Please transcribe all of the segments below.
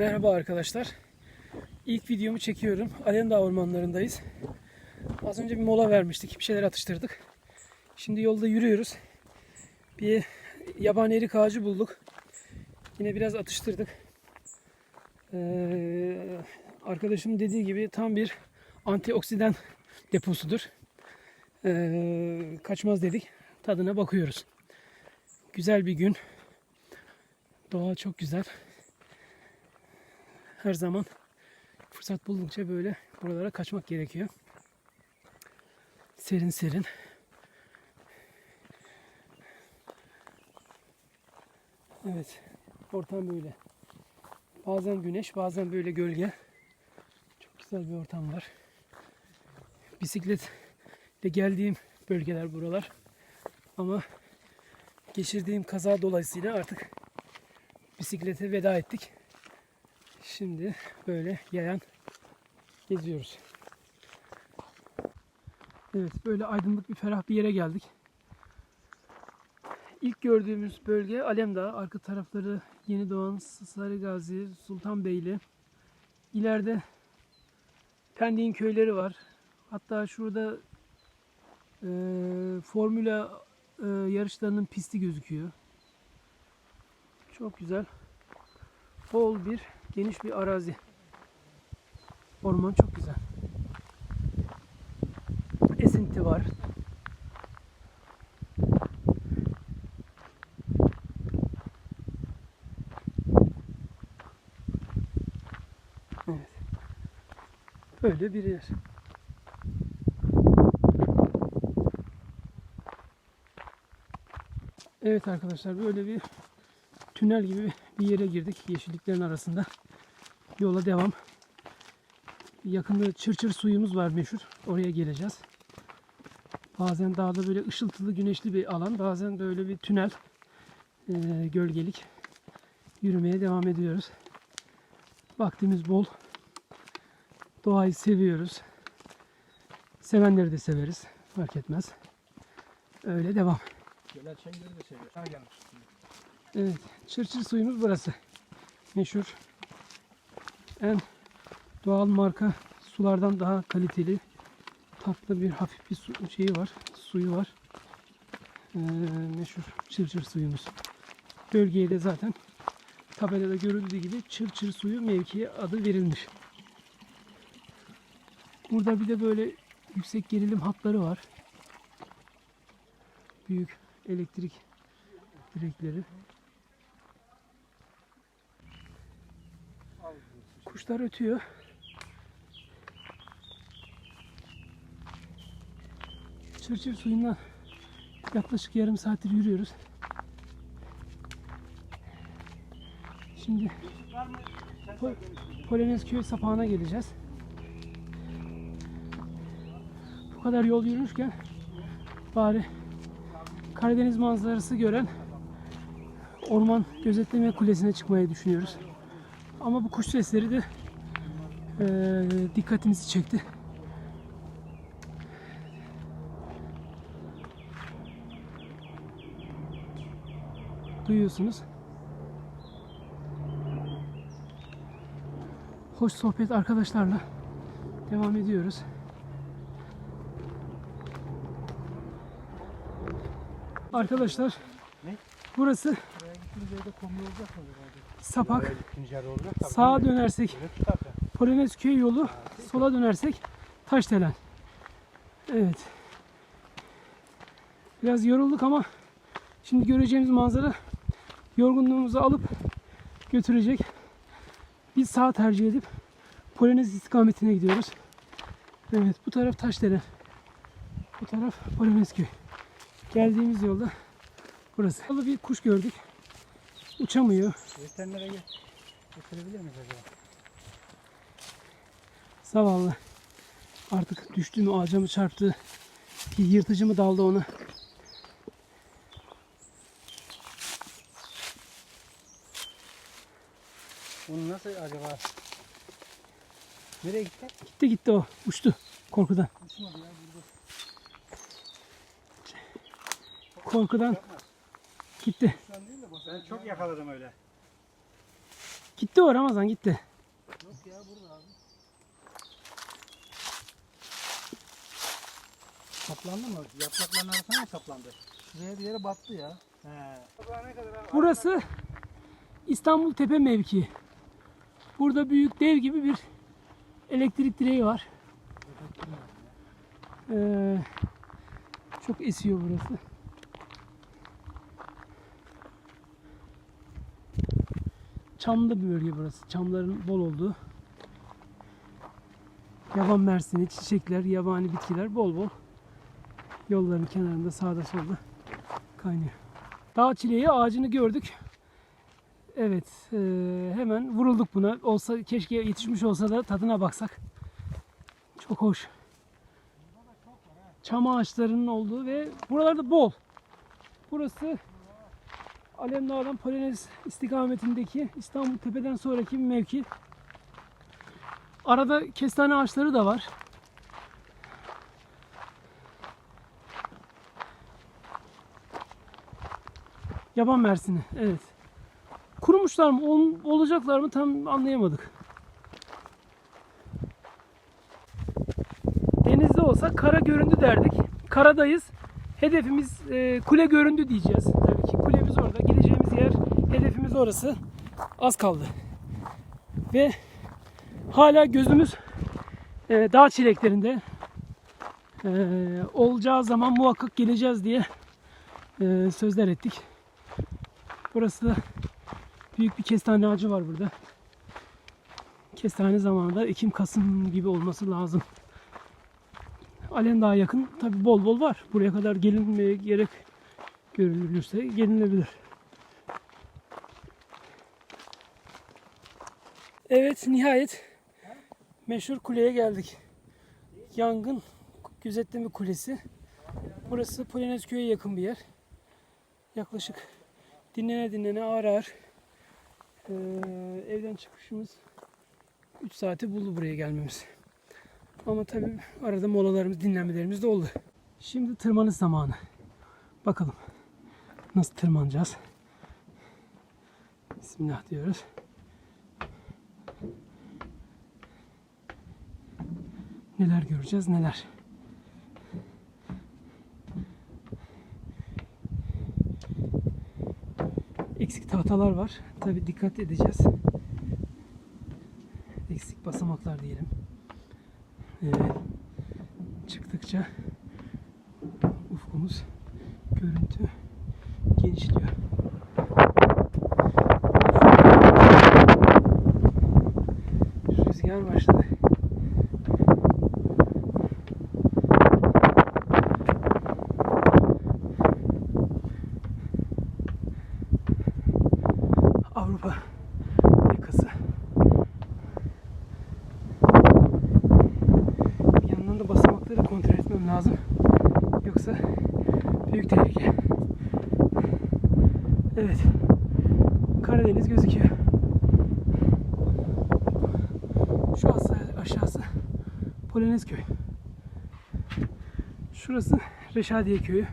Merhaba arkadaşlar. İlk videomu çekiyorum. Alemdağ ormanlarındayız. Az önce bir mola vermiştik. Bir şeyler atıştırdık. Şimdi yolda yürüyoruz. Bir yabani erik ağacı bulduk. Yine biraz atıştırdık. Ee, arkadaşım dediği gibi tam bir antioksidan deposudur. Ee, kaçmaz dedik. Tadına bakıyoruz. Güzel bir gün. Doğa çok güzel her zaman fırsat buldukça böyle buralara kaçmak gerekiyor. Serin serin. Evet. Ortam böyle. Bazen güneş, bazen böyle gölge. Çok güzel bir ortam var. Bisikletle geldiğim bölgeler buralar. Ama geçirdiğim kaza dolayısıyla artık bisiklete veda ettik. Şimdi böyle yayan geziyoruz. Evet böyle aydınlık bir ferah bir yere geldik. İlk gördüğümüz bölge Alemdağ. Arka tarafları Yeni Doğan, Sarıgazi, Sultanbeyli. İleride Pendik'in köyleri var. Hatta şurada e, Formula e, yarışlarının pisti gözüküyor. Çok güzel. Bol bir geniş bir arazi. Orman çok güzel. Esinti var. Evet. Böyle bir yer. Evet arkadaşlar böyle bir tünel gibi bir yere girdik yeşilliklerin arasında. Yola devam. Yakında çırçır suyumuz var meşhur. Oraya geleceğiz. Bazen dağda böyle ışıltılı güneşli bir alan. Bazen böyle bir tünel. e, gölgelik. Yürümeye devam ediyoruz. Vaktimiz bol. Doğayı seviyoruz. Sevenleri de severiz. Fark etmez. Öyle devam. Gelen de seviyor. Ha yanlış. Evet, çırçır suyumuz burası. Meşhur. En doğal marka sulardan daha kaliteli. Tatlı bir hafif bir su, şeyi var. Suyu var. Ee, meşhur çırçır suyumuz. Bölgeye de zaten tabelada görüldüğü gibi çırçır suyu mevkiye adı verilmiş. Burada bir de böyle yüksek gerilim hatları var. Büyük elektrik direkleri. Kuşlar ötüyor. Çırçır suyundan yaklaşık yarım saattir yürüyoruz. Şimdi Po- Polonezköy sapağına geleceğiz. Bu kadar yol yürümüşken bari Karadeniz manzarası gören Orman Gözetleme Kulesi'ne çıkmayı düşünüyoruz. Ama bu kuş sesleri de eee, dikkatimizi çekti. Duyuyorsunuz. Hoş sohbet arkadaşlarla devam ediyoruz. Arkadaşlar Ne? burası Buraya gittiğimiz yerde kombi olacak mı? Sapak. Sağa dönersek tutarsa. Polonezköy yolu, sola dönersek Taşdelen. Evet. Biraz yorulduk ama şimdi göreceğimiz manzara yorgunluğumuzu alıp götürecek. Biz sağ tercih edip Polonez istikametine gidiyoruz. Evet bu taraf Taşdelen. Bu taraf Polonezköy. Geldiğimiz yolda burası. Bir kuş gördük. Uçamıyor. Veterinere gel. Getirebilir miyiz acaba? Zavallı. Artık düştü mü ağaca mı çarptı? Yırtıcı mı daldı ona? Bunu nasıl acaba? Nereye gitti? Gitti gitti o. Uçtu korkudan. Uçmadı ya burada. Korkudan gitti. Ben çok yakaladım öyle. Gitti o Ramazan gitti. Yok ya burada abi. Saplandı mı? Yaprakların arasına mı saplandı? Şuraya bir yere battı ya. He. Burası İstanbul Tepe mevkii. Burada büyük dev gibi bir elektrik direği var. Ee, çok esiyor burası. Çamlı bir bölge burası. Çamların bol olduğu. Yaban mersini, çiçekler, yabani bitkiler bol bol. Yolların kenarında sağda solda kaynıyor. Dağ çileği ağacını gördük. Evet, e, hemen vurulduk buna. Olsa keşke yetişmiş olsa da tadına baksak. Çok hoş. Çam ağaçlarının olduğu ve buralarda bol. Burası Alemdağ'dan Polonez istikametindeki İstanbul Tepe'den sonraki bir mevki. Arada kestane ağaçları da var. Yaban mersini, evet. Kurumuşlar mı, ol- olacaklar mı tam anlayamadık. Denizde olsa kara göründü derdik. Karadayız. Hedefimiz e, kule göründü diyeceğiz. Tabii ki kulemiz orada. Gideceğimiz yer, hedefimiz orası. Az kaldı. Ve hala gözümüz e, dağ çileklerinde. E, olacağı zaman muhakkak geleceğiz diye e, sözler ettik. Burası da büyük bir kestane ağacı var burada. Kestane zamanında Ekim-Kasım gibi olması lazım. Alendağ'a yakın tabi bol bol var. Buraya kadar gelinmeye gerek görülürse gelinebilir. Evet nihayet meşhur kuleye geldik. Yangın gözetleme kulesi. Burası Polonezköy'e yakın bir yer. Yaklaşık dinlene dinlene ağır ağır eee, evden çıkışımız 3 saati buldu buraya gelmemiz. Ama tabii arada molalarımız, dinlenmelerimiz de oldu. Şimdi tırmanış zamanı. Bakalım nasıl tırmanacağız. Bismillah diyoruz. Neler göreceğiz neler. Eksik tahtalar var. Tabi dikkat edeceğiz. Eksik basamaklar diyelim. Evet. Çıktıkça ufkumuz Avrupa yakası. Bir yandan da basamakları kontrol etmem lazım. Yoksa büyük tehlike. Evet. Karadeniz gözüküyor. Şu aşağı, aşağısı Polonezköy. Şurası Reşadiye Köyü.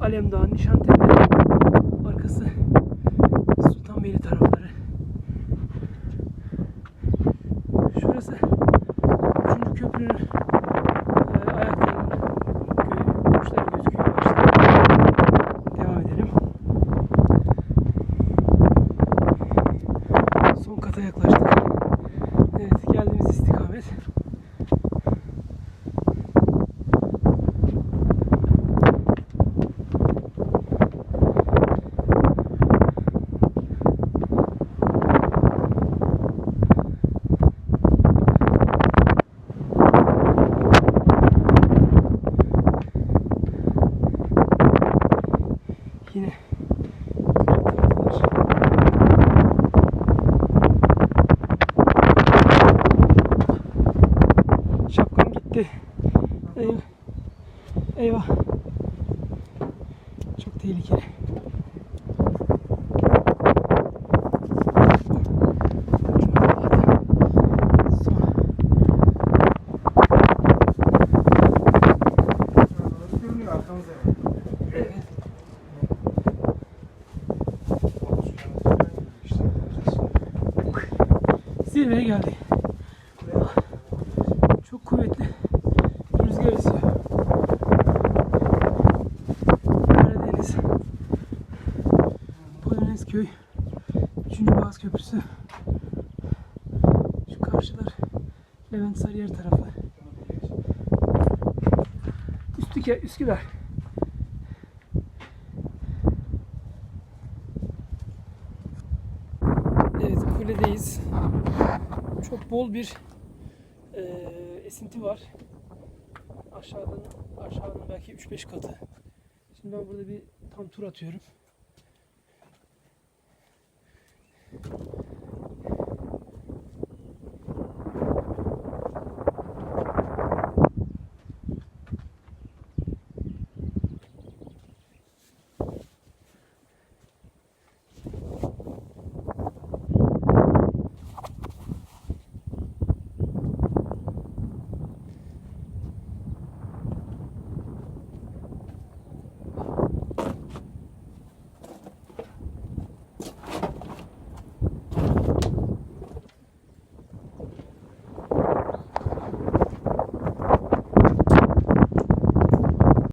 Alemdağ, Nişantepe. Arkası Sultanbeyli tarafları. Şurası 3. köprünün e, ayaklarının köyü, uçları gözüküyor başta. Devam edelim. Son kata yaklaştık. Evet geldiğimiz istikamet. Yine Şapkam gitti. Eyvah. Eyvah. Çok tehlikeli. Zirveye geldik. Tarafı. Üstüke, Üsküdar. Evet kuledeyiz. Çok bol bir eee, esinti var. Aşağıdan aşağının belki 3-5 katı. Şimdi ben burada bir tam tur atıyorum.